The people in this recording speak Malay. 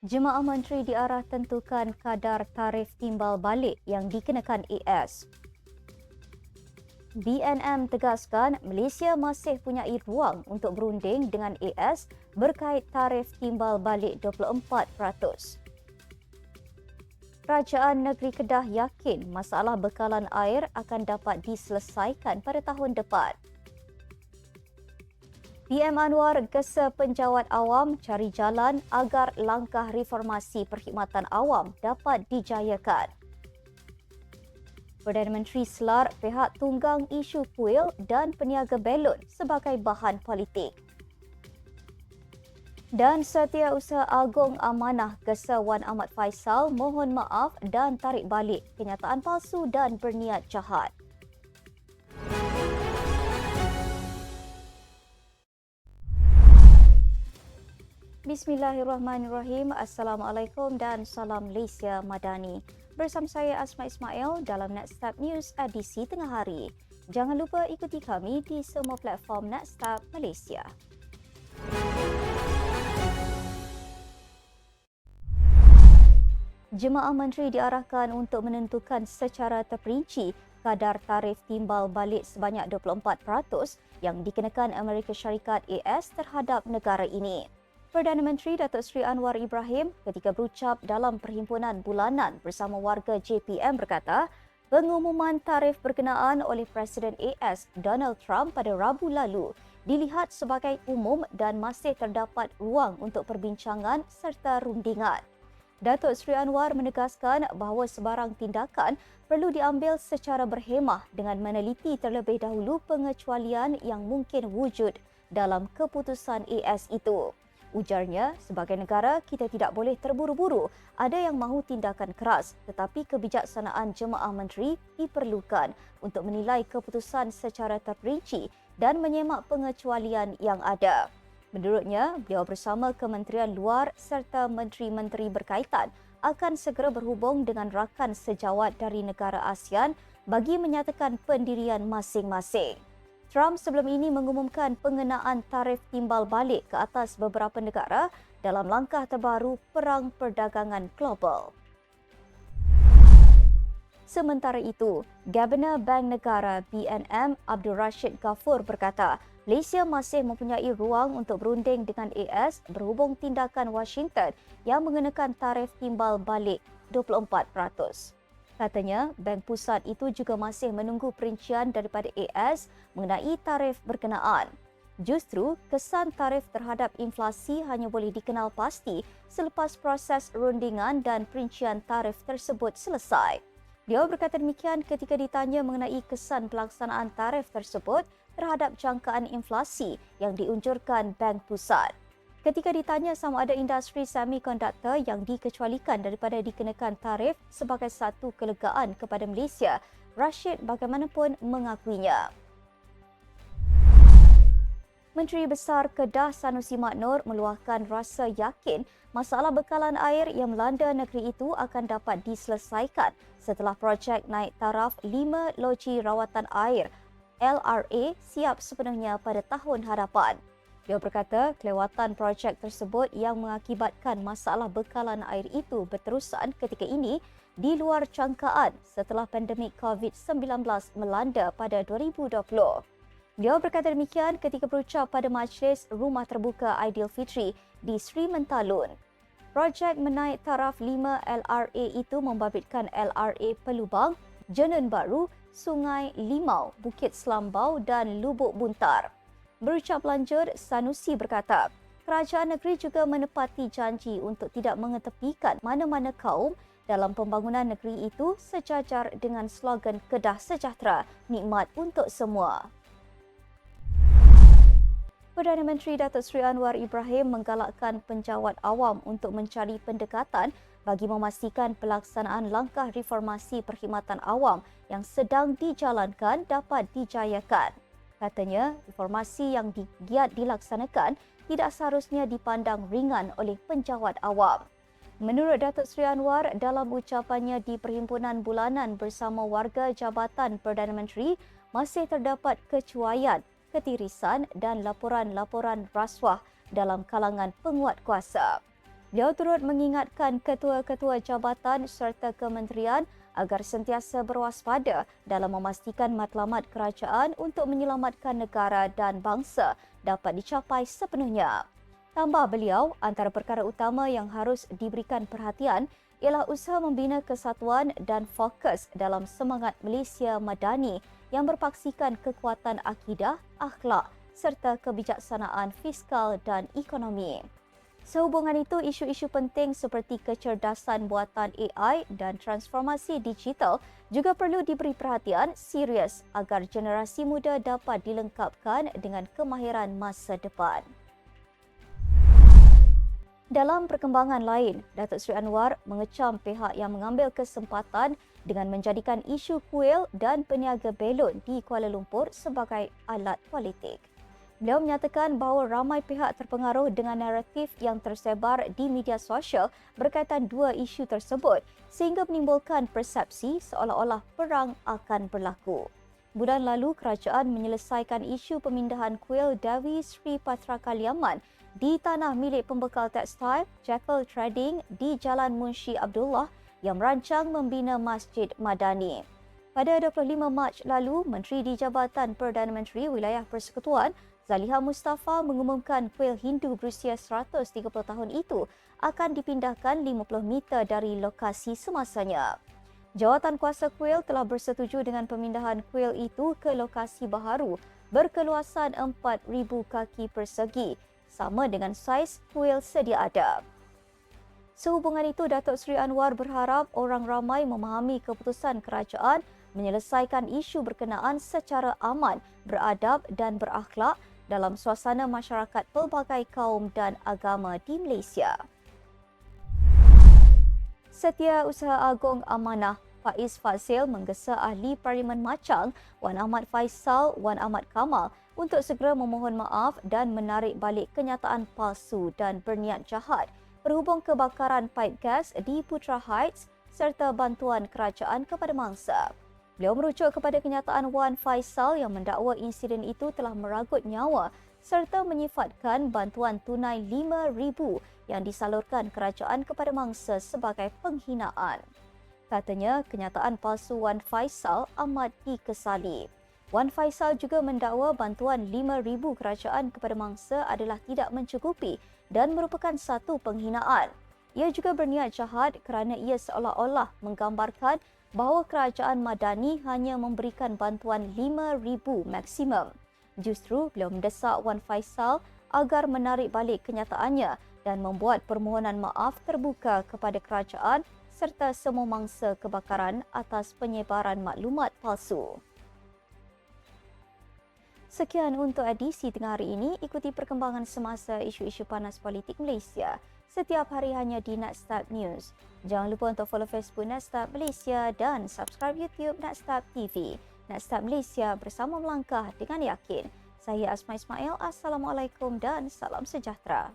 Jemaah Menteri diarah tentukan kadar tarif timbal balik yang dikenakan AS. BNM tegaskan Malaysia masih punya ruang untuk berunding dengan AS berkait tarif timbal balik 24%. Kerajaan Negeri Kedah yakin masalah bekalan air akan dapat diselesaikan pada tahun depan. PM Anwar gesa penjawat awam cari jalan agar langkah reformasi perkhidmatan awam dapat dijayakan. Perdana Menteri selar pihak tunggang isu kuil dan peniaga belon sebagai bahan politik. Dan Setiausaha Agong Amanah Gesa Wan Ahmad Faisal mohon maaf dan tarik balik kenyataan palsu dan berniat jahat. Bismillahirrahmanirrahim. Assalamualaikum dan salam Malaysia Madani. Bersama saya Asma Ismail dalam Netstab News edisi tengah hari. Jangan lupa ikuti kami di semua platform Netstab Malaysia. Jemaah menteri diarahkan untuk menentukan secara terperinci kadar tarif timbal balik sebanyak 24% yang dikenakan Amerika Syarikat AS terhadap negara ini. Perdana Menteri Datuk Seri Anwar Ibrahim ketika berucap dalam perhimpunan bulanan bersama warga JPM berkata, pengumuman tarif berkenaan oleh Presiden AS Donald Trump pada Rabu lalu dilihat sebagai umum dan masih terdapat ruang untuk perbincangan serta rundingan. Datuk Seri Anwar menegaskan bahawa sebarang tindakan perlu diambil secara berhemah dengan meneliti terlebih dahulu pengecualian yang mungkin wujud dalam keputusan AS itu. Ujarnya, sebagai negara, kita tidak boleh terburu-buru. Ada yang mahu tindakan keras tetapi kebijaksanaan jemaah menteri diperlukan untuk menilai keputusan secara terperinci dan menyemak pengecualian yang ada. Menurutnya, beliau bersama Kementerian Luar serta menteri-menteri berkaitan akan segera berhubung dengan rakan sejawat dari negara ASEAN bagi menyatakan pendirian masing-masing. Trump sebelum ini mengumumkan pengenaan tarif timbal balik ke atas beberapa negara dalam langkah terbaru perang perdagangan global. Sementara itu, Governor Bank Negara BNM Abdul Rashid Ghafur berkata, Malaysia masih mempunyai ruang untuk berunding dengan AS berhubung tindakan Washington yang mengenakan tarif timbal balik 24%. Katanya, Bank Pusat itu juga masih menunggu perincian daripada AS mengenai tarif berkenaan. Justru, kesan tarif terhadap inflasi hanya boleh dikenal pasti selepas proses rundingan dan perincian tarif tersebut selesai. Dia berkata demikian ketika ditanya mengenai kesan pelaksanaan tarif tersebut terhadap jangkaan inflasi yang diunjurkan Bank Pusat. Ketika ditanya sama ada industri semikonduktor yang dikecualikan daripada dikenakan tarif sebagai satu kelegaan kepada Malaysia, Rashid bagaimanapun mengakuinya. Menteri Besar Kedah Sanusi Maknur meluahkan rasa yakin masalah bekalan air yang melanda negeri itu akan dapat diselesaikan setelah projek naik taraf 5 loji rawatan air LRA siap sepenuhnya pada tahun hadapan. Dia berkata kelewatan projek tersebut yang mengakibatkan masalah bekalan air itu berterusan ketika ini di luar cangkaan setelah pandemik COVID-19 melanda pada 2020. Dia berkata demikian ketika berucap pada majlis Rumah Terbuka Aidilfitri di Sri Mentalun. Projek menaik taraf 5 LRA itu membabitkan LRA Pelubang, Jenun Baru, Sungai Limau, Bukit Selambau dan Lubuk Buntar. Berucap lanjut, Sanusi berkata, kerajaan negeri juga menepati janji untuk tidak mengetepikan mana-mana kaum dalam pembangunan negeri itu sejajar dengan slogan Kedah Sejahtera, nikmat untuk semua. Perdana Menteri Datuk Seri Anwar Ibrahim menggalakkan penjawat awam untuk mencari pendekatan bagi memastikan pelaksanaan langkah reformasi perkhidmatan awam yang sedang dijalankan dapat dijayakan. Katanya, informasi yang digiat dilaksanakan tidak seharusnya dipandang ringan oleh penjawat awam. Menurut Datuk Seri Anwar, dalam ucapannya di perhimpunan bulanan bersama warga Jabatan Perdana Menteri, masih terdapat kecuaian, ketirisan dan laporan-laporan rasuah dalam kalangan penguat kuasa. Beliau turut mengingatkan ketua-ketua jabatan serta kementerian agar sentiasa berwaspada dalam memastikan matlamat kerajaan untuk menyelamatkan negara dan bangsa dapat dicapai sepenuhnya. Tambah beliau, antara perkara utama yang harus diberikan perhatian ialah usaha membina kesatuan dan fokus dalam semangat Malaysia Madani yang berpaksikan kekuatan akidah, akhlak serta kebijaksanaan fiskal dan ekonomi. Sehubungan itu, isu-isu penting seperti kecerdasan buatan AI dan transformasi digital juga perlu diberi perhatian serius agar generasi muda dapat dilengkapkan dengan kemahiran masa depan. Dalam perkembangan lain, Datuk Seri Anwar mengecam pihak yang mengambil kesempatan dengan menjadikan isu kuil dan peniaga belon di Kuala Lumpur sebagai alat politik. Beliau menyatakan bahawa ramai pihak terpengaruh dengan naratif yang tersebar di media sosial berkaitan dua isu tersebut sehingga menimbulkan persepsi seolah-olah perang akan berlaku. Bulan lalu, kerajaan menyelesaikan isu pemindahan kuil Dewi Sri Patra Kaliaman di tanah milik pembekal tekstil Jackal Trading di Jalan Munshi Abdullah yang merancang membina Masjid Madani. Pada 25 Mac lalu, Menteri di Jabatan Perdana Menteri Wilayah Persekutuan Zaliha Mustafa mengumumkan kuil Hindu berusia 130 tahun itu akan dipindahkan 50 meter dari lokasi semasanya. Jawatan kuasa kuil telah bersetuju dengan pemindahan kuil itu ke lokasi baharu berkeluasan 4,000 kaki persegi sama dengan saiz kuil sedia ada. Sehubungan itu, Datuk Seri Anwar berharap orang ramai memahami keputusan kerajaan menyelesaikan isu berkenaan secara aman, beradab dan berakhlak dalam suasana masyarakat pelbagai kaum dan agama di Malaysia. Setiausaha Agong Amanah Faiz Fazil menggesa ahli Parlimen Macang Wan Ahmad Faisal Wan Ahmad Kamal untuk segera memohon maaf dan menarik balik kenyataan palsu dan berniat jahat berhubung kebakaran paip gas di Putra Heights serta bantuan kerajaan kepada mangsa. Beliau merujuk kepada kenyataan Wan Faisal yang mendakwa insiden itu telah meragut nyawa serta menyifatkan bantuan tunai RM5,000 yang disalurkan kerajaan kepada mangsa sebagai penghinaan. Katanya, kenyataan palsu Wan Faisal amat dikesali. Wan Faisal juga mendakwa bantuan RM5,000 kerajaan kepada mangsa adalah tidak mencukupi dan merupakan satu penghinaan. Ia juga berniat jahat kerana ia seolah-olah menggambarkan bahawa kerajaan Madani hanya memberikan bantuan RM5,000 maksimum. Justru beliau mendesak Wan Faisal agar menarik balik kenyataannya dan membuat permohonan maaf terbuka kepada kerajaan serta semua mangsa kebakaran atas penyebaran maklumat palsu. Sekian untuk edisi tengah hari ini. Ikuti perkembangan semasa isu-isu panas politik Malaysia setiap hari hanya di Netstab News. Jangan lupa untuk follow Facebook Netstab Malaysia dan subscribe YouTube Netstab TV. Netstab Malaysia bersama melangkah dengan yakin. Saya Asma Ismail. Assalamualaikum dan salam sejahtera.